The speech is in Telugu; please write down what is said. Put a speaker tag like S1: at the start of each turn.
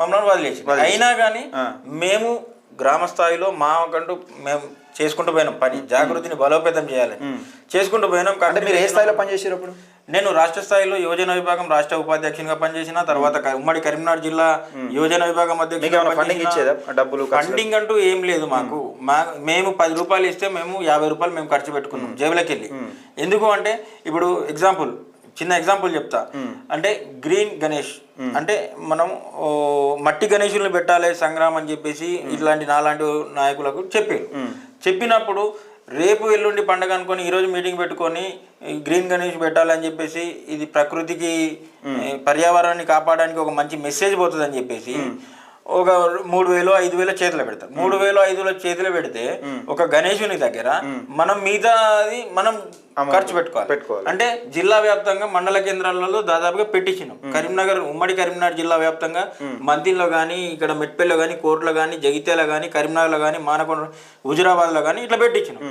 S1: మమ్మల్ని వదిలేసి. అయినా కానీ మేము గ్రామ స్థాయిలో మాకంటూ మేము చేసుకుంటూ పోయినాం. పని జాగృతిని బలోపేతం చేయాలని చేసుకుంటూ పోయినాం
S2: అంటే మీరు ఏ స్థాయిలో పనిచేసారు అప్పుడు?
S1: నేను రాష్ట్ర స్థాయిలో యువజన విభాగం రాష్ట్ర ఉపాధ్యక్షునిగా పనిచేసిన తర్వాత ఉమ్మడి కరీంనగర్ జిల్లా యువజన విభాగం అధ్యక్షుడు
S2: ఇచ్చేదా? డబ్బులు
S1: ఫండింగ్ అంటూ ఏం లేదు మాకు. మేము పది రూపాయలు ఇస్తే మేము యాభై రూపాయలు మేము ఖర్చు పెట్టుకున్నాం జేబులోకి వెళ్ళి ఎందుకు అంటే ఇప్పుడు ఎగ్జాంపుల్ చిన్న ఎగ్జాంపుల్ చెప్తా. అంటే గ్రీన్ గణేష్. అంటే మనం మట్టి గణేషుల్ని పెట్టాలి సంగ్రామ్ అని చెప్పేసి ఇట్లాంటి నాలాంటి నాయకులకు చెప్పారు. చెప్పినప్పుడు రేపు ఎల్లుండి పండగ అనుకొని ఈరోజు మీటింగ్ పెట్టుకొని గ్రీన్ గణేష్ పెట్టాలని చెప్పేసి ఇది ప్రకృతికి పర్యావరణాన్ని కాపాడడానికి ఒక మంచి మెసేజ్ పోతుంది అని చెప్పేసి ఒక మూడు వేలు ఐదు వేలు చేతిలో పెడతారు మూడు వేలు ఐదు వేలు చేతిలో పెడితే ఒక గణేశుని దగ్గర మనం మిగతాది మనం ఖర్చు పెట్టుకోవాలి.
S2: పెట్టుకోవాలి.
S1: అంటే జిల్లా వ్యాప్తంగా మండల కేంద్రాలలో దాదాపుగా పెట్టించినాం. కరీంనగర్ ఉమ్మడి కరీంనగర్ జిల్లా వ్యాప్తంగా మంతిలో కానీ ఇక్కడ మెట్పల్లిలో కానీ కోర్టులో కానీ జగిత్యాల కానీ కరీంనగర్లో కానీ మానకొండ హుజురాబాద్లో కానీ ఇట్లా పెట్టించినాం.